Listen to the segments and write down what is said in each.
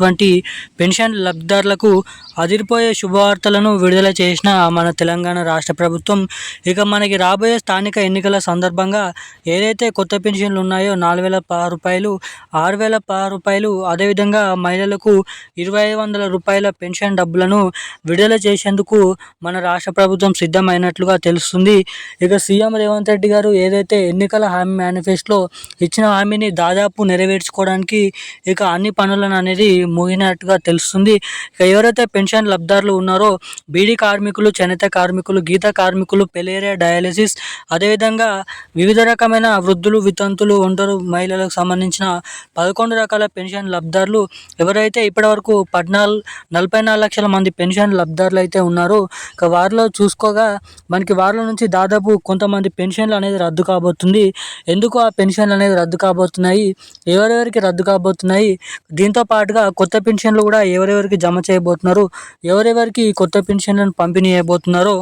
వంటి పెన్షన్ లబ్ధిదారులకు అదిరిపోయే శుభవార్తలను విడుదల చేసిన మన తెలంగాణ రాష్ట్ర ప్రభుత్వం ఇక మనకి రాబోయే స్థానిక ఎన్నికల సందర్భంగా ఏదైతే కొత్త పెన్షన్లు ఉన్నాయో నాలుగు వేల పది రూపాయలు ఆరు వేల పది రూపాయలు అదేవిధంగా మహిళలకు ఇరవై ఐదు వందల రూపాయల పెన్షన్ డబ్బులను విడుదల చేసేందుకు మన రాష్ట్ర ప్రభుత్వం సిద్ధమైనట్లుగా తెలుస్తుంది. ఇక సీఎం రేవంత్ రెడ్డి గారు ఏదైతే ఎన్నికల హామీ మేనిఫెస్టోలో ఇచ్చిన హామీని దాదాపు నెరవేర్చుకోవడానికి ఇక అన్ని పనులను అనేది ముగినట్టుగా తెలుస్తుంది. ఇక ఎవరైతే పెన్షన్ లబ్ధారులు ఉన్నారో బీడీ కార్మికులు చేనేత కార్మికులు గీత కార్మికులు పెలేరియా డయాలసిస్ అదేవిధంగా వివిధ రకమైన వృద్ధులు వితంతులు ఒంటరు మహిళలకు సంబంధించిన పదకొండు రకాల పెన్షన్ లబ్ధారులు ఎవరైతే ఇప్పటివరకు పద్నాలుగు నలభై నాలుగు లక్షల మంది పెన్షన్ లబ్ధారులు అయితే ఉన్నారో ఇక వారిలో చూసుకోగా మనకి వారిలో నుంచి దాదాపు కొంతమంది పెన్షన్లు అనేది రద్దు కాబోతుంది. ఎందుకు ఆ పెన్షన్లు అనేది రద్దు కాబోతున్నాయి? ఎవరెవరికి రద్దు కాబోతున్నాయి? దీంతో పాటుగా కొత్త పెన్షన్లు కూడా ఎవరెవరికి జమ చేయబోతున్నారు ఎవరెవరికి కొత్త పెన్షన్లను పంపిణీ చేయబోతున్నారో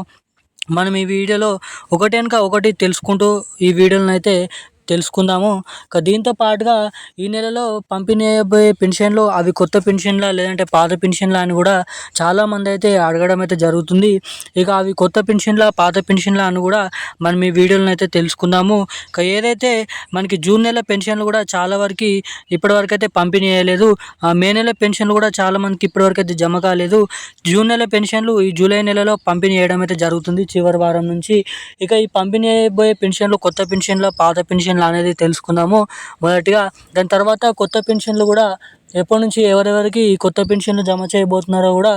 మనం ఈ వీడియోలో ఒకటి వెనక ఒకటి తెలుసుకుంటూ ఈ వీడియోలను అయితే తెలుసుకుందాము. ఇక దీంతో పాటుగా ఈ నెలలో పంపిణీ అయిపోయే పెన్షన్లు అవి కొత్త పెన్షన్లా లేదంటే పాత పెన్షన్లా అని కూడా చాలామంది అయితే అడగడం అయితే జరుగుతుంది. ఇక అవి కొత్త పెన్షన్లా పాత పెన్షన్లా అని కూడా మనం ఈ వీడియోలను అయితే తెలుసుకుందాము. ఇక ఏదైతే మనకి జూన్ నెల పెన్షన్లు కూడా చాలా వరకు ఇప్పటివరకు అయితే పంపిణీ చేయలేదు మే నెల పెన్షన్లు కూడా చాలా మందికి ఇప్పటివరకు అయితే జమ కాలేదు. జూన్ నెల పెన్షన్లు ఈ జూలై నెలలో పంపిణీ చేయడం అయితే జరుగుతుంది చివరి వారం నుంచి. ఇక ఈ పంపిణీ అయిపోయే పెన్షన్లు కొత్త పెన్షన్ల పాత పెన్షన్ పెన్షన్లు అనేది తెలుసుకుందాము. మొదటిగా దాని తర్వాత కొత్త పెన్షన్లు కూడా ఎప్పటి నుంచి ఎవరెవరికి కొత్త పెన్షన్లు జమ చేయబోతున్నారో కూడా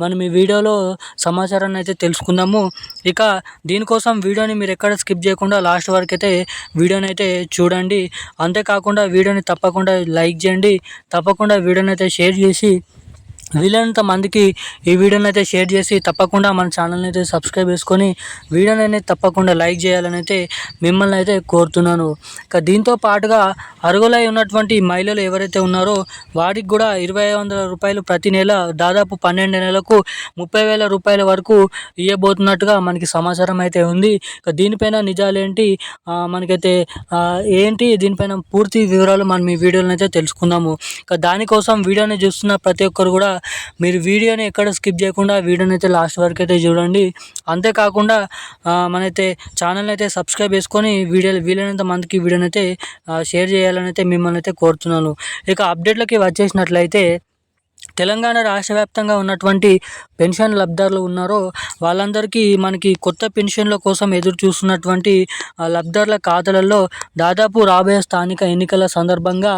మనం ఈ వీడియోలో సమాచారాన్ని అయితే తెలుసుకుందాము. ఇక దీనికోసం వీడియోని మీరు ఎక్కడ స్కిప్ చేయకుండా లాస్ట్ వరకు అయితే వీడియోని అయితే చూడండి. అంతేకాకుండా వీడియోని తప్పకుండా లైక్ చేయండి. తప్పకుండా వీడియోని అయితే షేర్ చేసి వీలైనంత మందికి ఈ వీడియోని అయితే షేర్ చేసి తప్పకుండా మన ఛానల్ని అయితే సబ్స్క్రైబ్ చేసుకొని వీడియోని అయితే తప్పకుండా లైక్ చేయాలని అయితే మిమ్మల్ని అయితే కోరుతున్నాను. ఇక దీంతో పాటుగా అరుగులై ఉన్నటువంటి మహిళలు ఎవరైతే ఉన్నారో వారికి కూడా ఇరవై వందల రూపాయలు ప్రతి నెల దాదాపు పన్నెండు నెలలకు ముప్పై వేల రూపాయల వరకు ఇవ్వబోతున్నట్టుగా మనకి సమాచారం అయితే ఉంది. ఇక దీనిపైన నిజాలేంటి? మనకైతే ఏంటి? దీనిపైన పూర్తి వివరాలు మనం ఈ వీడియోలో అయితే తెలుసుకుందాము. ఇక దానికోసం వీడియోని చూస్తున్న ప్రతి ఒక్కరు కూడా మీరు వీడియోని ఎక్కడ స్కిప్ చేయకుండా వీడియోని అయితే లాస్ట్ వరకు అయితే చూడండి. అంతేకాకుండా మనైతే ఛానల్ని అయితే సబ్స్క్రైబ్ చేసుకొని వీడియోలు వీలైనంత మందికి వీడియోని అయితే షేర్ చేయాలని అయితే మిమ్మల్ని అయితే కోరుతున్నాను. ఇక అప్డేట్లకి వచ్చేసినట్లయితే తెలంగాణ రాష్ట్ర వ్యాప్తంగా ఉన్నటువంటి పెన్షన్ లబ్ధారులు ఉన్నారో వాళ్ళందరికీ మనకి కొత్త పెన్షన్ల కోసం ఎదురు చూస్తున్నటువంటి లబ్ధారుల ఖాతాలలో దాదాపు రాబోయే స్థానిక ఎన్నికల సందర్భంగా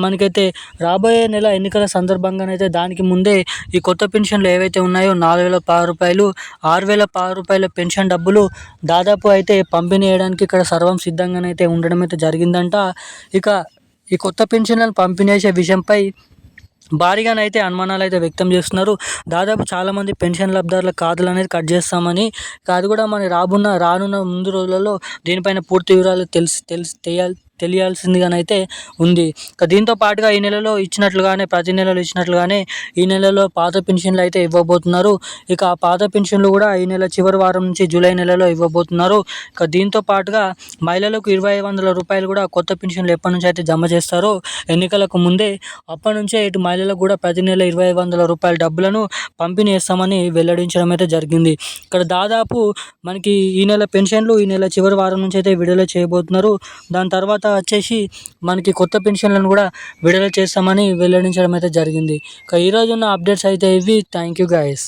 మనకైతే రాబోయే నెల ఎన్నికల సందర్భంగానైతే దానికి ముందే ఈ కొత్త పెన్షన్లు ఏవైతే ఉన్నాయో నాలుగు వేల పది రూపాయలు ఆరు వేల పది రూపాయల పెన్షన్ డబ్బులు దాదాపు అయితే పంపిణీ చేయడానికి ఇక్కడ సర్వం సిద్ధంగానైతే ఉండడం అయితే జరిగిందంట. ఇక ఈ కొత్త పెన్షన్లను పంపిణీ చేసే విషయంపై భారీగానైతే అనుమానాలు అయితే వ్యక్తం చేస్తున్నారు. దాదాపు చాలామంది పెన్షన్ లబ్ధారుల ఖాతాలు అనేది కట్ చేస్తామని అది కూడా మన రాబున్న రానున్న ముందు రోజులలో దీనిపైన పూర్తి వివరాలు తెలిసి తెలిసి తెలియాలి తెలియాల్సిందిగానైతే ఉంది. దీంతో పాటుగా ఈ నెలలో ఇచ్చినట్లుగానే ప్రతి నెలలో ఇచ్చినట్లుగానే ఈ నెలలో పాత పెన్షన్లు అయితే ఇవ్వబోతున్నారు. ఇక ఆ పాత పెన్షన్లు కూడా ఈ నెల చివరి వారం నుంచి జూలై నెలలో ఇవ్వబోతున్నారు. ఇక దీంతో పాటుగా మహిళలకు ఇరవై వందల రూపాయలు కూడా కొత్త పెన్షన్లు ఎప్పటి నుంచి అయితే జమ చేస్తారో ఎన్నికలకు ముందే అప్పటి నుంచే ఇటు మహిళలకు కూడా ప్రతి నెల ఇరవై వందల రూపాయల డబ్బులను పంపిణీ చేస్తామని వెల్లడించడం అయితే జరిగింది. ఇక్కడ దాదాపు మనకి ఈ నెల పెన్షన్లు ఈ నెల చివరి వారం నుంచి అయితే విడుదల చేయబోతున్నారు. దాని తర్వాత వచ్చేసి మనకి కొత్త పెన్షన్లను కూడా విడుదల చేస్తామని వెల్లడించడం అయితే జరిగింది. ఇక ఈరోజు ఉన్న అప్డేట్స్ అయితే ఇవి. Thank you guys.